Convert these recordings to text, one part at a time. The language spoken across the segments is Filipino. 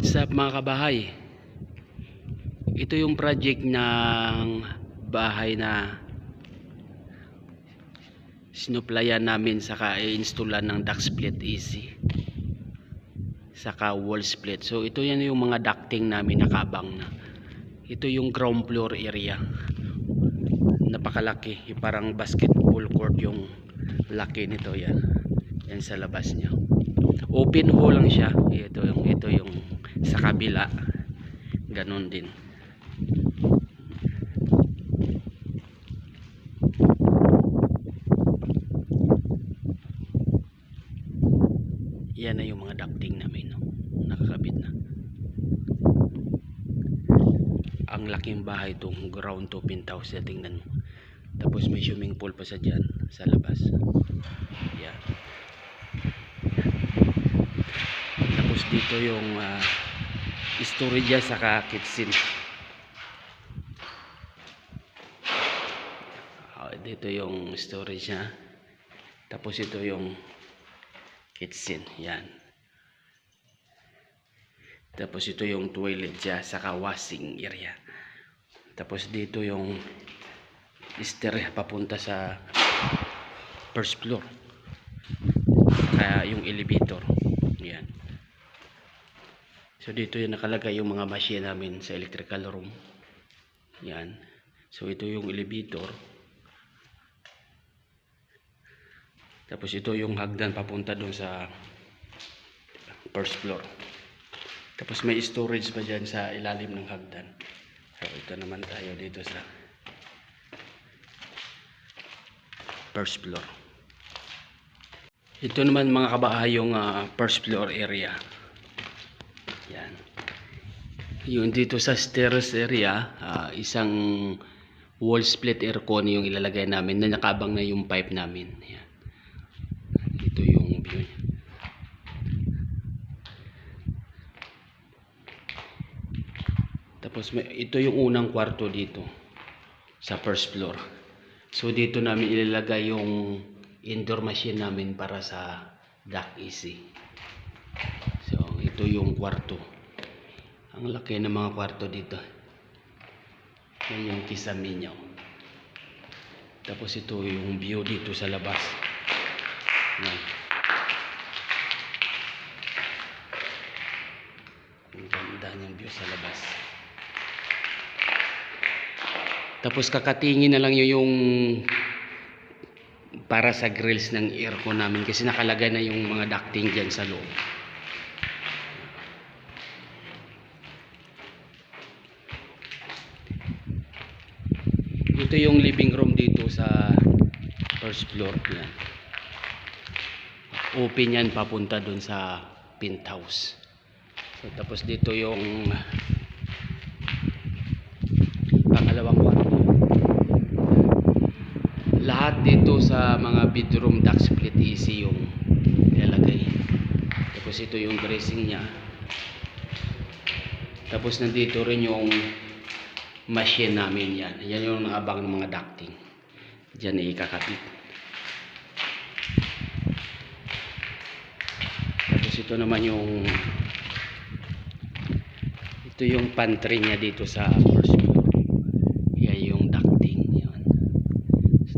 What's up mga kabahay? Ito yung project ng bahay na sinuplayan namin saka i-installan ng duct split easy saka wall split. So ito yan yung mga ducting namin nakabang na. Ito yung ground floor area. Napakalaki. Parang basketball court yung laki nito yan. Yan sa labas niya. Open hole lang siya. Ito yung ito sa kabila. Ganon din. Yan na yung mga ducting namin no? nakakabit na. Ang laking bahay itong ground to penthouse na tingnan mo. Tapos may swimming pool pa sa dyan sa labas. Yan. Tapos dito yung ah, storage niya saka kitchen Ah, dito yung storage niya tapos ito yung kitchen yan. Tapos ito yung toilet siya saka washing area. Tapos dito yung stair papunta sa first floor. Kaya yung elevator yan so dito yung nakalagay yung mga machine namin sa electrical room. Yan. So ito yung elevator. Tapos ito yung hagdan papunta doon sa first floor. Tapos may storage pa dyan sa ilalim ng hagdan. So ito naman tayo dito sa first floor. Ito naman mga kabahay yung ah, first floor area yan yung dito sa stairs area ah, isang wall split aircon yung ilalagay namin na nakabang na yung pipe namin yan ito yung view niya. Tapos may, ito yung unang kwarto dito sa first floor. So dito namin ilalagay yung indoor machine namin para sa duct easy. So ito yung kwarto. Ang laki ng mga kwarto dito. Yan yung kisaminyo. Tapos ito yung view dito sa labas. Yan. Ang ganda niyang view sa labas. Tapos kakatingin na lang yun yung para sa grills ng aircon namin kasi nakalagay na yung mga ducting dyan sa loob. Ito yung living room dito sa first floor. Yan. Open yan papunta dun sa penthouse. So, tapos dito yung pangalawang kwarto. Lahat dito sa mga bedroom duct split easy yung nilalagay. Tapos ito yung dressing niya. Tapos nandito rin yung machine namin yan. Yan yung naabang ng mga ducting. Diyan ikakabit. Tapos ito naman yung ito yung pantry niya dito sa first floor. Yan yung ducting. Yan.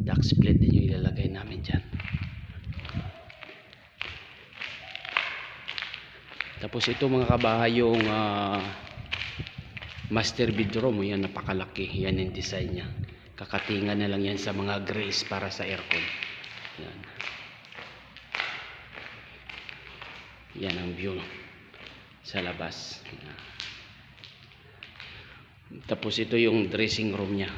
Duct split din yung ilalagay namin dyan. Tapos ito mga kabahay yung ah, master bedroom. Yan napakalaki. Yan yung design niya. Kakatingan na lang yan sa mga grills para sa aircon. Yan. Yan ang view sa labas. Yan. Tapos ito yung dressing room niya.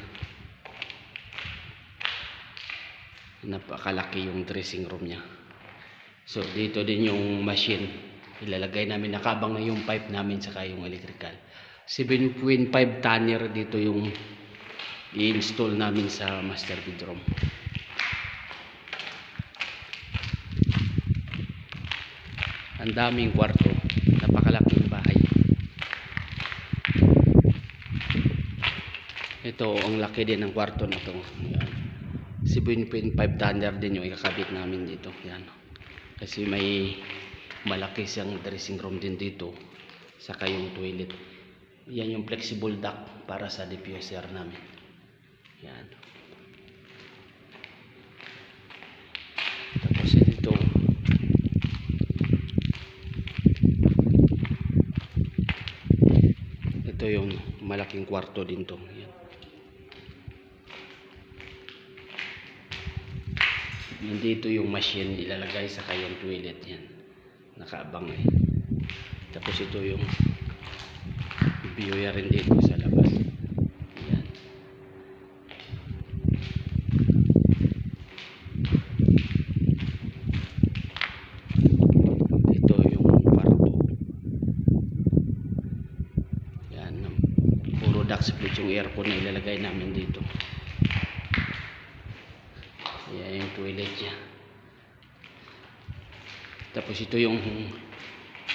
Napakalaki yung dressing room niya. So dito din yung machine. Ilalagay namin nakabang na yung pipe namin saka yung electrical. 7.5 tonner dito yung i-install namin sa master bedroom. Ang daming kwarto. Napakalaking bahay. Ito, ang laki din ng kwarto na to. Yan. 7.5 tonner din yung ikakabit namin dito. Yan. Kasi may malaki siyang dressing room din dito. Saka yung toilet. Yan yung flexible duct para sa diffuser namin. Yan. Tapos ito. Ito yung malaking kwarto din to. Yan. Nandito yung machine ilalagay sa kayong toilet yan. Nakaabang eh. Tapos ito yung viewer rin dito sa labas. Yan. Ito yung kwarto. Yan. Puro duct split yung aircon na ilalagay namin dito. Yan yung toilet niya. Tapos ito yung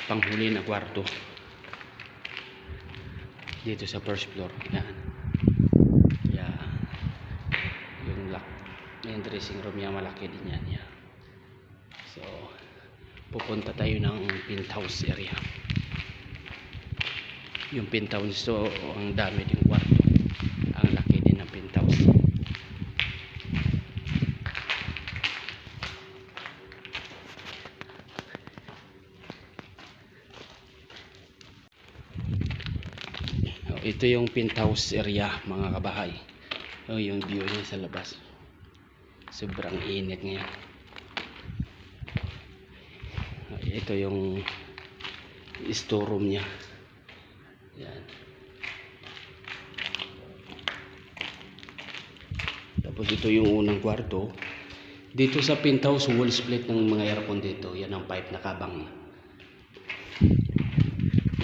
panghuli na kwarto. Dito sa first floor. Yan. Yan. Yung lock. Yung dressing room niya malaki din yan. Yan. So, pupunta tayo ng penthouse area. Yung penthouse so ang dami din kwarto. Ang laki din ng penthouse. Oh, Ito yung penthouse area mga kabahay. Oh, yung view niya sa labas. Sobrang init ngayon. Ito yung storeroom niya. Yan. Tapos ito yung unang kwarto. Dito sa penthouse, wall split ng mga aircon dito. Yan ang pipe na kabang.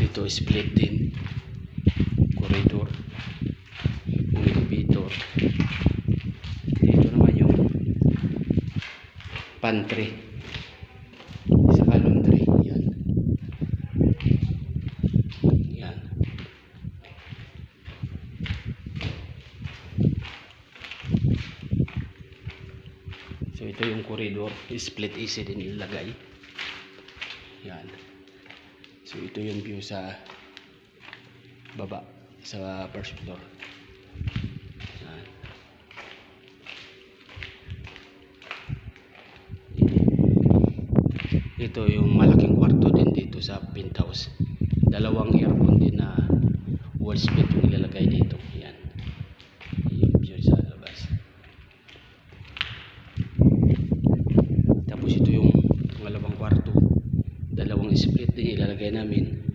Dito split din. Corridor. Elevator. Dito naman yung pantry. Saka laundry. Yan. Yan. So ito yung corridor, split AC din ilagay. Yan. So ito yung view sa baba sa first floor. Yan. Ito yung malaking kwarto din dito sa penthouse. Dalawang aircon din na wall split yung ilalagay dito. Yan. Yung view sa labas. Tapos ito yung pangalawang kwarto. Dalawang split din ilalagay namin.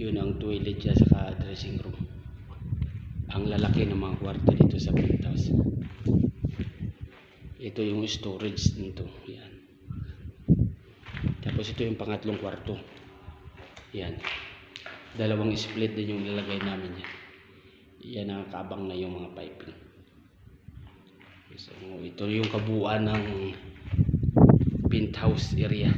Yun ang toilet niya sa dressing room. Ang lalaki ng mga kwarto dito sa penthouse. Ito yung storage nito. Yan. Tapos ito yung pangatlong kwarto. Yan. Dalawang split din yung ilalagay namin yan. Yan ang kabang na yung mga piping. So, ito yung kabuuan ng penthouse area.